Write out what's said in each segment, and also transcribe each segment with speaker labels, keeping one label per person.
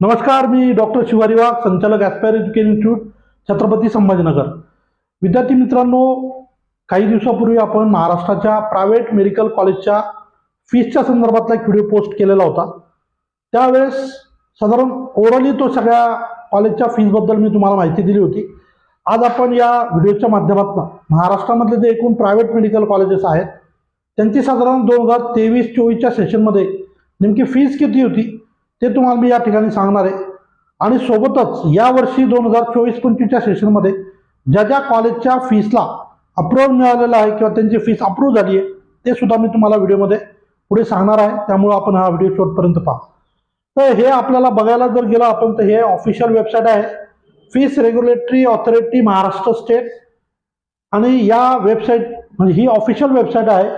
Speaker 1: नमस्कार मी डॉक्टर शिवारी वाघ संचालक aspire education institute Chhatrapati Sambhajinagar. विद्यार्थी मित्रांनो काही दिवसापूर्वी आपण महाराष्ट्राच्या प्रायव्हेट मेडिकल कॉलेजच्या फीसच्या संदर्भातला एक व्हिडिओ पोस्ट केलेला होता. त्यावेळेस साधारण ओव्हरऑली तो सगळ्या कॉलेजच्या फीजबद्दल मी तुम्हाला माहिती दिली होती. आज आपण या व्हिडिओच्या माध्यमातून महाराष्ट्रामधले जे एकूण प्रायव्हेट मेडिकल कॉलेजेस आहेत त्यांची साधारण दोन हजार तेवीस चोवीसच्या सेशनमध्ये नेमकी फीज किती होती ते तुम्हाला मी या ठिकाणी सांगणार आहे. आणि सोबतच यावर्षी दोन हजार चोवीस पंचवीसच्या सेशनमध्ये ज्या ज्या कॉलेजच्या फीसला अप्रूव्ह मिळालेला आहे किंवा त्यांची फीस अप्रूव्ह झाली आहे ते सुद्धा मी तुम्हाला व्हिडिओमध्ये पुढे सांगणार आहे. त्यामुळं आपण हा व्हिडिओ शेवटपर्यंत पहा. तर हे आपल्याला बघायला जर गेलं आपण तर हे ऑफिशियल वेबसाईट आहे. Fees regulatory authority Maharashtra state आणि या वेबसाईट म्हणजे ही ऑफिशियल वेबसाईट आहे.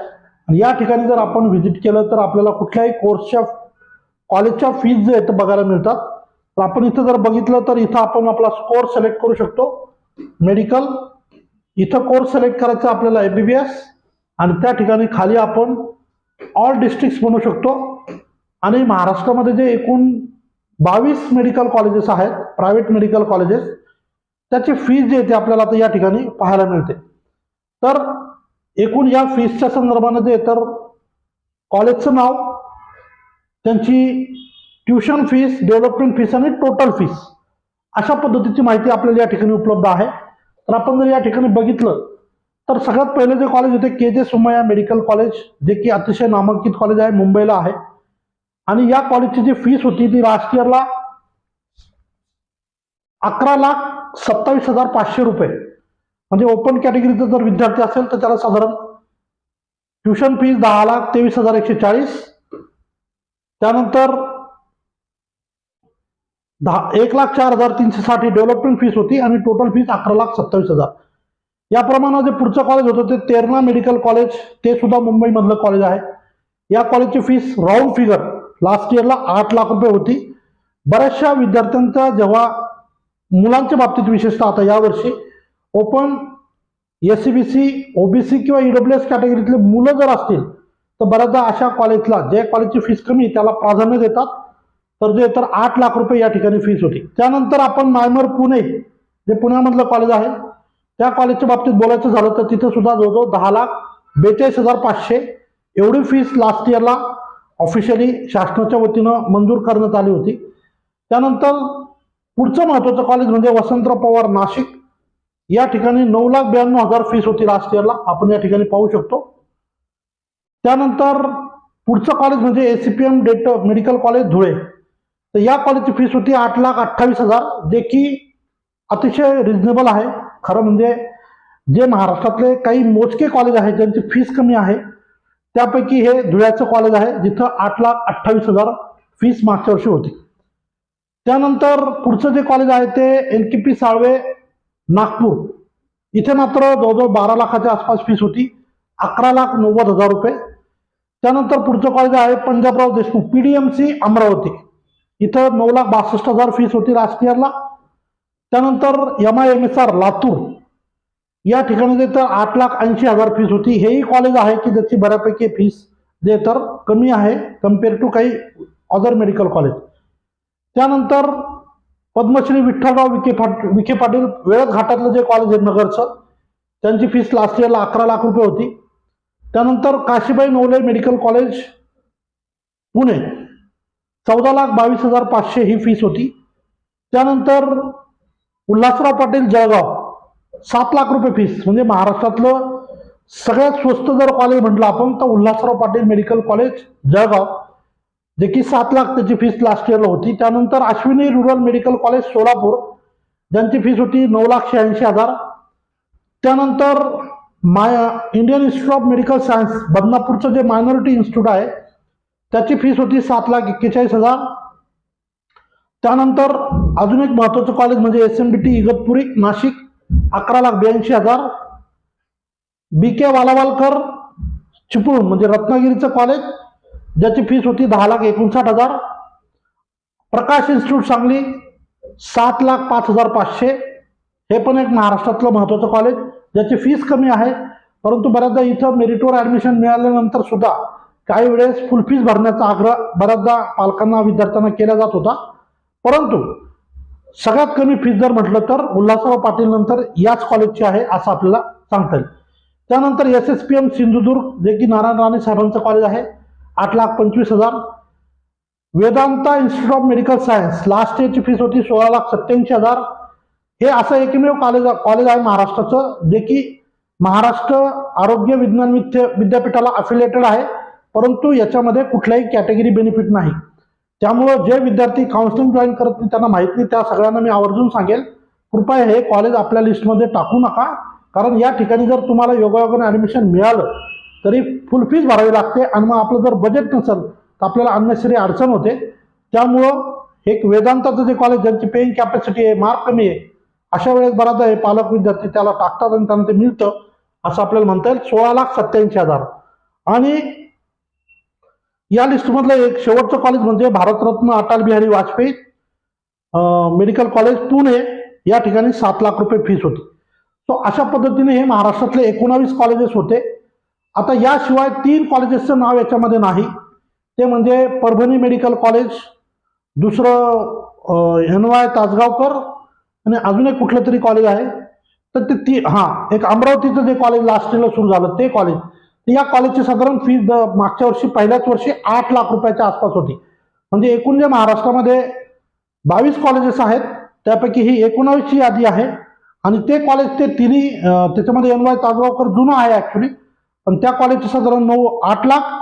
Speaker 1: आणि या ठिकाणी जर आपण व्हिजिट केलं तर आपल्याला कुठल्याही कोर्सच्या कॉलेजच्या फीज जे आहेत बघायला मिळतात. तर आपण इथं जर बघितलं तर इथं आपण आपला कोर्स सिलेक्ट करू शकतो. मेडिकल इथं कोर्स सिलेक्ट करायचा आपल्याला एम बी बी एस आणि त्या ठिकाणी खाली आपण ऑल डिस्ट्रिक्ट्स म्हणू शकतो. आणि महाराष्ट्रामध्ये जे एकूण बावीस मेडिकल कॉलेजेस आहेत प्रायव्हेट मेडिकल कॉलेजेस त्याची फीज जी आहे ती आपल्याला आता या ठिकाणी पाहायला मिळते. तर एकूण या फीसच्या संदर्भामध्ये तर कॉलेजचं नाव त्यांची ट्युशन फीस डेव्हलपमेंट फीस आणि टोटल फीस अशा पद्धतीची माहिती आपल्याला या ठिकाणी उपलब्ध आहे. तर आपण जर या ठिकाणी बघितलं तर सगळ्यात पहिले जे कॉलेज होते के जे सुमया मेडिकल कॉलेज जे की अतिशय नामांकित कॉलेज आहे मुंबईला आहे. आणि या कॉलेजची जी फीस होती ती लास्ट इयरला अकरा लाख सत्तावीस हजार पाचशे रुपये. म्हणजे ओपन कॅटेगरीचा जर विद्यार्थी असेल तर त्याला साधारण ट्युशन फीस दहा लाख तेवीस हजार एकशे चाळीस त्यानंतर दहा एक लाख चार हजार तीनशे साठ ही डेव्हलपमेंट फीस होती आणि टोटल फीस अकरा लाख सत्तावीस हजार. याप्रमाणे जे पुढचं कॉलेज होतं ते तेरणा मेडिकल कॉलेज ते सुद्धा मुंबईमधलं कॉलेज आहे. या कॉलेजची फीस राऊंड फिगर लास्ट इयरला आठ लाख रुपये होती. बऱ्याचशा विद्यार्थ्यांचा जेव्हा मुलांच्या बाबतीत विशेषतः आता यावर्षी open S C B C OBC किंवा ईडब्ल्यू एस कॅटेगरीतले मुलं जर असतील तर बऱ्याचदा अशा कॉलेजला ज्या कॉलेजची फीस कमी त्याला प्राधान्य देतात. तर जे तर आठ लाख रुपये या ठिकाणी फीस होती. त्यानंतर आपण मायमर पुणे जे पुण्यामधलं कॉलेज आहे त्या कॉलेजच्या बाबतीत बोलायचं झालं तर तिथं सुद्धा जवळजवळ दहा लाख बेचाळीस हजार पाचशे एवढी फीस लास्ट इयरला ऑफिशियली शासनाच्या वतीनं मंजूर करण्यात आली होती. त्यानंतर पुढचं महत्त्वाचं कॉलेज म्हणजे वसंतराव पवार नाशिक. या ठिकाणी नऊ लाख ब्याण्णव हजार फीस होती लास्ट इयरला आपण या ठिकाणी पाहू शकतो. त्यानंतर पुढचं कॉलेज म्हणजे ए सी पी एम डेट मेडिकल कॉलेज धुळे. तर या कॉलेजची फीस होती आठ लाख अठ्ठावीस हजार जे की अतिशय रिजनेबल आहे. खरं म्हणजे जे महाराष्ट्रातले काही मोजके कॉलेज आहेत ज्यांची फीस कमी आहे त्यापैकी हे धुळ्याचं कॉलेज आहे जिथं आठ लाख अठ्ठावीस हजार फीस मागच्या वर्षी होती. त्यानंतर पुढचं जे कॉलेज आहे ते N K P Salve Nagpur. इथे मात्र जवळजवळ बारा लाखाच्या आसपास फीस होती. अकरा लाख नव्वद हजार रुपये. त्यानंतर पुढचं कॉलेज आहे Panjabrao Deshmukh P D M C Amravati. इथं नऊ लाख बासष्ट हजार फीस होती लास्ट इयरला त्यानंतर M I M S R Latur. या ठिकाणी जे तर आठ लाख ऐंशी हजार फीस होती. हेही कॉलेज आहे की ज्याची बऱ्यापैकी फीस जे तर कमी आहे कंपेअर टू काही अदर मेडिकल कॉलेज त्यानंतर पद्मश्री विठ्ठलराव विखे पाट विखे पाटील वेळत घाटातलं जे कॉलेज आहे नगरचं त्यांची फीस लास्ट इयरला अकरा लाख रुपये होती. त्यानंतर काशीबाई नवले मेडिकल कॉलेज पुणे. चौदा लाख बावीस हजार पाचशे ही फीस होती. त्यानंतर उल्हासराव पाटील जळगाव. सात लाख रुपये फीस म्हणजे महाराष्ट्रातलं सगळ्यात स्वस्त जर कॉलेज म्हटलं आपण तर उल्हासराव पाटील मेडिकल कॉलेज जळगाव. जे की सात लाख त्याची फीस लास्ट इयरला होती. त्यानंतर Ashwini rural medical college Solapur. ज्यांची फीस होती नऊ लाख शहाऐंशी हजार. त्यानंतर माय Indian institute of medical science बदनापूरचं जे मायनॉरिटी इन्स्टिट्यूट आहे त्याची फीस होती सात लाख एक्केचाळीस हजार. त्यानंतर अजून एक महत्त्वाचं कॉलेज म्हणजे S M D T Igatpuri Nashik अकरा लाख ब्याऐंशी हजार. बी के वालावालकर चिपळूण म्हणजे रत्नागिरीचं कॉलेज ज्याची फीस होती दहा लाख एकोणसाठ हजार. प्रकाश इन्स्टिट्यूट सांगली सात लाख पाच हजार पाचशे. हे पण एक महाराष्ट्रातलं महत्त्वाचं कॉलेज ज्याची फीस कमी आहे परंतु बऱ्याचदा इथं मेरिटवर ॲडमिशन मिळाल्यानंतर सुद्धा काही वेळेस फुल फीस भरण्याचा आग्रह बऱ्याचदा पालकांना विद्यार्थ्यांना केला जात होता. परंतु सगळ्यात कमी फीस जर म्हटलं तर उल्हासराव पाटील नंतर याच कॉलेजची आहे असं आपल्याला सांगता येईल. त्यानंतर S S P M Sindhudurg जे की नारायण राणे साहेबांचं कॉलेज आहे आठ लाख पंचवीस हजार. Vedanta institute of medical science last इयरची fees होती सोळा लाख सत्याऐंशी हजार. हे असं एकमेव कॉलेज कॉलेज आहे महाराष्ट्राचं जे की महाराष्ट्र आरोग्य विज्ञान विद्या विद्यापीठाला अफिलिएटेड आहे. परंतु याच्यामध्ये कुठल्याही कॅटेगरी बेनिफिट नाही. त्यामुळं जे विद्यार्थी काउन्सिलिंग जॉईन करत नाही त्यांना माहीत नाही. त्या सगळ्यांना मी आवर्जून सांगेल. कृपया हे कॉलेज आपल्या लिस्टमध्ये टाकू नका. कारण या ठिकाणी जर तुम्हाला योगायोगाने ॲडमिशन मिळालं तरी फुल फीज भरावी लागते. आणि मग आपलं जर बजेट नसेल तर आपल्याला अननेसरी अडचण होते. त्यामुळं एक वेदांताचं जे कॉलेज ज्यांची पेईंग कॅपॅसिटी आहे मार्क कमी आहे अशा वेळेस बराचदा हे पालक विद्यार्थी त्याला टाकतात आणि त्यांना ते मिळतं असं आपल्याला म्हणता येईल. सोळा लाख सत्याऐंशी हजार. आणि या लिस्टमधलं एक शेवटचं कॉलेज म्हणजे भारतरत्न अटल बिहारी वाजपेयी मेडिकल कॉलेज पुणे या ठिकाणी सात लाख रुपये फीस होती. सो अशा पद्धतीने हे महाराष्ट्रातले एकोणावीस कॉलेजेस होते. आता याशिवाय तीन कॉलेजेसचं नाव याच्यामध्ये नाही. ते म्हणजे परभणी मेडिकल कॉलेज दुसरं एन वाय तासगावकर आणि अजून एक कुठलं तरी कॉलेज आहे. तर ते ती हां एक अमरावतीचं जे कॉलेज लास्ट इयरला सुरू झालं ते कॉलेज या कॉलेजची साधारण फी मागच्या वर्षी पहिल्याच वर्षी आठ लाख रुपयाच्या आसपास होती. म्हणजे एकूण जे महाराष्ट्रामध्ये बावीस कॉलेजेस आहेत त्यापैकी ही एकोणावीसची यादी आहे. आणि ते कॉलेज ते तिन्ही त्याच्यामध्ये एन वाय ताजगावकर जुनं आहे ॲक्च्युली पण त्या कॉलेजचे साधारण नऊ आठ लाख.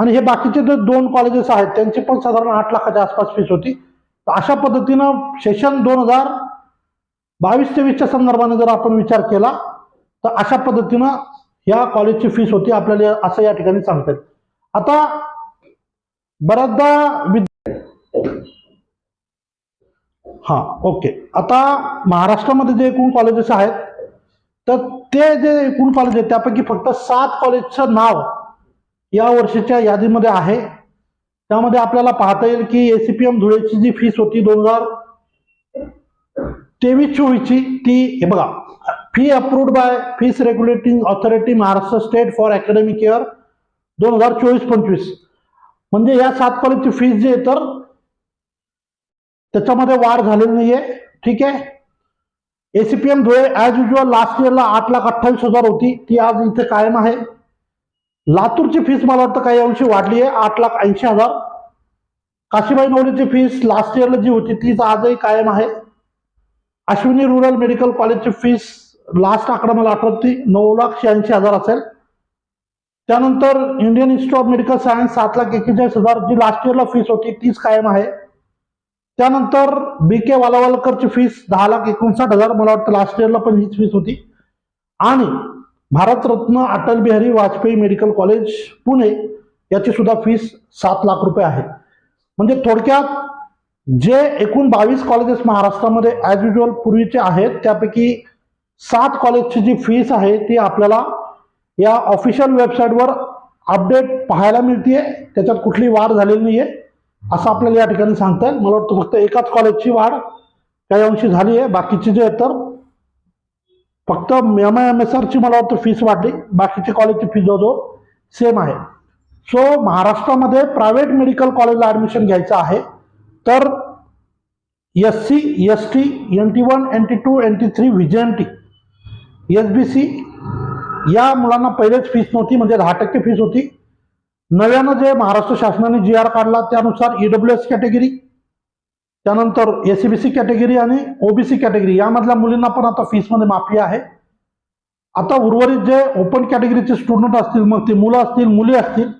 Speaker 1: आणि हे बाकीचे जे दोन कॉलेजेस आहेत त्यांची पण साधारण आठ लाखाच्या आसपास फीस होती. तर अशा पद्धतीनं सेशन दोन हजार बावीस तेवीसच्या संदर्भाने जर आपण विचार केला तर अशा पद्धतीनं या कॉलेजची फीस होती आपल्याला असं या ठिकाणी सांगतात आता बऱ्याचदा विद्या हां ओके आता महाराष्ट्रामध्ये जे एकूण कॉलेजेस आहेत तर ते जे एकूण कॉलेज आहेत त्यापैकी फक्त सात कॉलेजचं नाव या वर्षीच्या यादीमध्ये आहे. त्यामध्ये आपल्याला पाहता येईल की ए सी पी एम धुळेची जी फीस होती दोन हजार तेवीस चोवीसची ती हे बघा fee approved by fees regulating authority Maharashtra state for academic year दोन हजार चोवीस पंचवीस म्हणजे या सात कॉलेजची फीस जी आहे तर त्याच्यामध्ये वाढ झालेली नाहीये. ठीक आहे? ACPM Dhule as usual last इयरला आठ लाख अठ्ठावीस हजार होती. ती आज इथे कायम आहे. लातूरची फीस मला वाटतं काही अंशी वाढली आहे आठ लाख ऐंशी हजार. काशीबाई नवलेची फीस लास्ट इयरला जी होती तीच आजही कायम आहे. अश्विनी रुरल मेडिकल कॉलेजची फीस लास्ट आकडा मला आठवती. नऊ लाख शहाऐंशी हजार असेल. त्यानंतर Indian institute of medical science सात लाख एक्केचाळीस हजार जी लास्ट इयरला फीस होती तीच कायम आहे. त्यानंतर बी के वालावालकरची फीस दहा लाख एकोणसाठ हजार मला वाटतं लास्ट इयरला पण हीच फीस होती. आणि भारतरत्न अटल बिहारी वाजपेयी मेडिकल कॉलेज पुणे याची सुद्धा फीस सात लाख रुपये आहे. म्हणजे थोडक्यात जे एकूण बावीस कॉलेजेस महाराष्ट्रामध्ये ॲज युजल पूर्वीचे आहेत त्यापैकी सात कॉलेजची जी फीस आहे ती आपल्याला या ऑफिशियल वेबसाईटवर अपडेट पाहायला मिळते त्याच्यात कुठली वाढ झालेली नाही आहे असं आपल्याला या ठिकाणी सांगता येईल. मला वाटतं फक्त एकाच कॉलेजची वाढ काही अंशी झाली आहे. बाकीचे जे आहेत तर फक्त एम आय एम एस आरची मला वाटतं फीस वाढली. बाकीचे कॉलेजची फी जवळजवळ सेम आहे. सो महाराष्ट्रामध्ये प्रायव्हेट मेडिकल कॉलेजला ॲडमिशन घ्यायचं आहे. तर S C S T N T one N T two N T three V J N T S B C या मुलांना पहिलेच फीस नव्हती म्हणजे दहा टक्के फीस होती. नव्यानं जे महाराष्ट्र शासनाने जी आर काढला त्यानुसार ईडब्ल्यू एस कॅटेगरी त्यानंतर A C B C category आणि ओबीसी कॅटेगरी यामधल्या मुलींना पण आता फीसमध्ये माफी आहे. आता उर्वरित जे ओपन कॅटेगरीचे स्टुडंट असतील मग ते मुलं असतील मुली असतील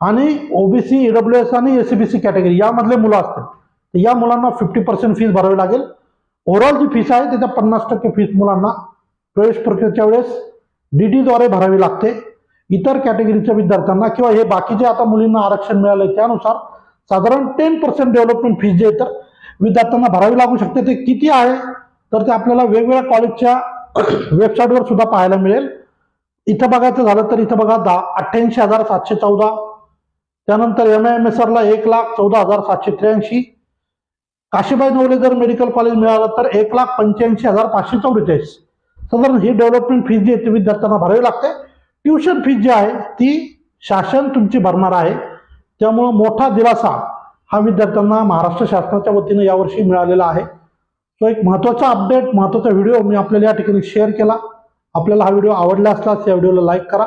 Speaker 1: आणि ओबीसी ईडब्ल्यू एस आणि S C B C category यामधले मुलं असतील. तर या मुलांना फिफ्टी पर्सेंट फीस भरावी लागेल. ओव्हरऑल जी फीस आहे त्याच्या पन्नास टक्के फीस मुलांना प्रवेश प्रक्रियेच्या वेळेस डी डीद्वारे भरावी लागते. इतर कॅटेगरीच्या विद्यार्थ्यांना किंवा हे बाकीचे आता मुलींना आरक्षण मिळालं त्यानुसार साधारण टेन पर्सेंट डेव्हलपमेंट फीस जे आहे तर विद्यार्थ्यांना भरावी लागू शकते. ते किती आहे तर ते आपल्याला वेगवेगळ्या कॉलेजच्या वेबसाईटवर सुद्धा पाहायला मिळेल. इथं बघायचं झालं तर इथं बघा दहा अठ्ठ्याऐंशी हजार सातशे चौदा त्यानंतर एम एम एस आरला एक लाख चौदा हजार सातशे त्र्याऐंशी. काशीबाई नवलेकर मेडिकल कॉलेज मिळालं तर एक लाख पंच्याऐंशी हजार पाचशे चौवेचाळीस. साधारण ही डेव्हलपमेंट फीज जी आहे ती विद्यार्थ्यांना भरावी लागते. ट्युशन फीज जी आहे ती शासन तुमची भरणार आहे. त्यामुळं मोठा दिलासा हा विद्यार्थ्यांना महाराष्ट्र शासनाच्या वतीनं यावर्षी मिळालेला आहे. तो एक महत्त्वाचा अपडेट महत्त्वाचा व्हिडिओ मी आपल्याला या ठिकाणी शेअर केला. आपल्याला हा व्हिडिओ आवडला असल्यास या व्हिडिओला लाईक करा.